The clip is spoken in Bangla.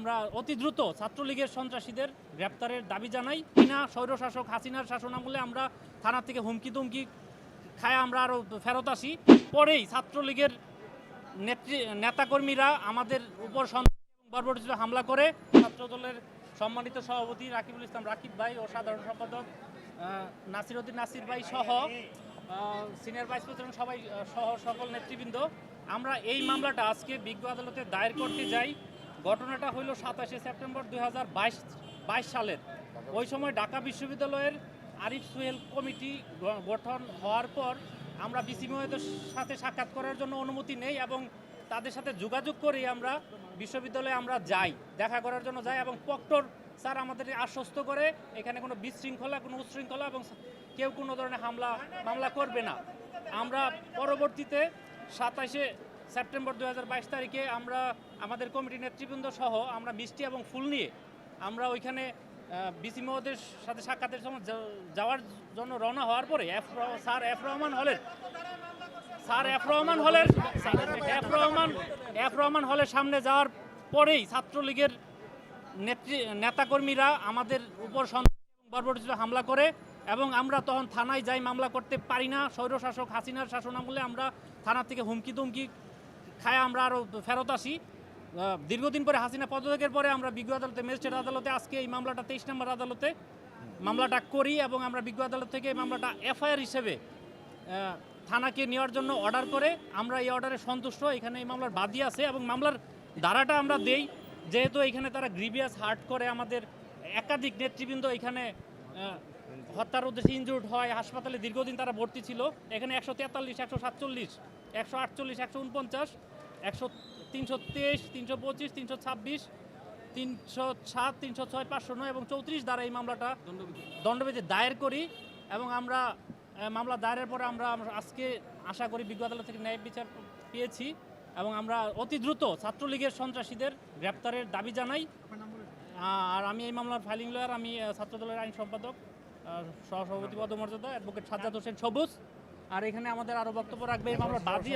আমরা অতি দ্রুত ছাত্রলীগের সন্ত্রাসীদের গ্রেপ্তারের দাবি জানাই। কিনা স্বৈরশাসক হাসিনার শাসন আমলে আমরা থানা থেকে হুমকি তুমকি খায় আমরা আরও ফেরত আসি। পরেই ছাত্রলীগের নেত্রী, নেতাকর্মীরা আমাদের উপর বর্বরচিত হামলা করে। ছাত্রদলের সম্মানিত সভাপতি রাকিবুল ইসলাম রাকিব ভাই ও সাধারণ সম্পাদক নাসির উদ্দিন নাসির ভাই সহ সিনিয়র ভাইস প্রেসিডেন্ট সবাই সহ সকল নেতৃবৃন্দ। আমরা এই মামলাটা আজকে বিজ্ঞ আদালতে দায়ের করতে যাই। ঘটনাটা হইল সাতাশে সেপ্টেম্বর দুই হাজার বাইশ সালের। ওই সময় ঢাকা বিশ্ববিদ্যালয়ের আরিফ সুহেল কমিটি গঠন হওয়ার পর আমরা বিসি মহোদয়ের সাথে সাক্ষাৎ করার জন্য অনুমতি নেই এবং তাদের সাথে যোগাযোগ করে আমরা বিশ্ববিদ্যালয়ে আমরা যাই, দেখা করার জন্য যাই এবং প্রক্টর স্যার আমাদের আশ্বস্ত করে এখানে কোনো বিশৃঙ্খলা, কোনো উচ্ছৃঙ্খলা এবং কেউ কোনো ধরনের হামলা মামলা করবে না। আমরা পরবর্তীতে সাতাশে সেপ্টেম্বর দু হাজার বাইশ তারিখে আমরা আমাদের কমিটি নেতৃবৃন্দ সহ আমরা মিষ্টি এবং ফুল নিয়ে আমরা ওইখানে বিসি মহোদয়ের সাথে সাক্ষাতের সময় যাওয়ার জন্য রওনা হওয়ার পরে এফ স্যার এফ রহমান হলের স্যার এফ রহমান হলের এফ রহমান এফ রহমান হলের সামনে যাওয়ার পরেই ছাত্রলীগের নেত্রী, নেতাকর্মীরা আমাদের উপর বর্বরচিত হামলা করে এবং আমরা তখন থানায় যাই, মামলা করতে পারি না। স্বৈরশাসক হাসিনার শাসন আমলে আমরা থানা থেকে হুমকি তুমকি খায়, আমরা আরও ফেরত আসি। দীর্ঘদিন পরে হাসিনা পদত্যাগের পরে আমরা বিজ্ঞ আদালতে, ম্যাজিস্ট্রেট আদালতে, আজকে এই মামলাটা তেইশ নম্বর আদালতে মামলাটা করি এবং আমরা বিজ্ঞ আদালত থেকে এই মামলাটা এফআইআর হিসেবে থানাকে নেওয়ার জন্য অর্ডার করে, আমরা এই অর্ডারে সন্তুষ্ট। এখানে এই মামলার বাদী আছে এবং মামলার ধারাটা আমরা দেই, যেহেতু এখানে তারা গ্রিভিয়াস হার্ট করে আমাদের একাধিক নেতৃবৃন্দ এখানে হত্যার উদ্দেশ্যে ইনজুর্ড হয়, হাসপাতালে দীর্ঘদিন তারা ভর্তি ছিল। এখানে একশো তেতাল্লিশ, একশো সাতচল্লিশ, একশো আটচল্লিশ, একশো উনপঞ্চাশ একশো তিনশো তেইশ, তিনশো পঁচিশ, তিনশো ছাব্বিশ, তিনশো সাত, তিনশো ছয়, পাঁচশো নয় এবং চৌত্রিশ দ্বারা এই মামলাটা দণ্ডবিধি দায়ের করি এবং আমরা মামলা দায়েরের পরে আমরা আজকে আশা করি বিজ্ঞ আদালত থেকে ন্যায় বিচার পেয়েছি এবং আমরা অতি দ্রুত ছাত্রলীগের সন্ত্রাসীদের গ্রেপ্তারের দাবি জানাই। আর আমি এই মামলার ফাইলিং লয়ার আমি ছাত্রদলের আইন সম্পাদক সহসভাপতি পদমর্যাদা অ্যাডভোকেট সাজ্জাদ হোসেন সবুজ। আর এখানে আমাদের আরও বক্তব্য রাখবে এই মামলার এবং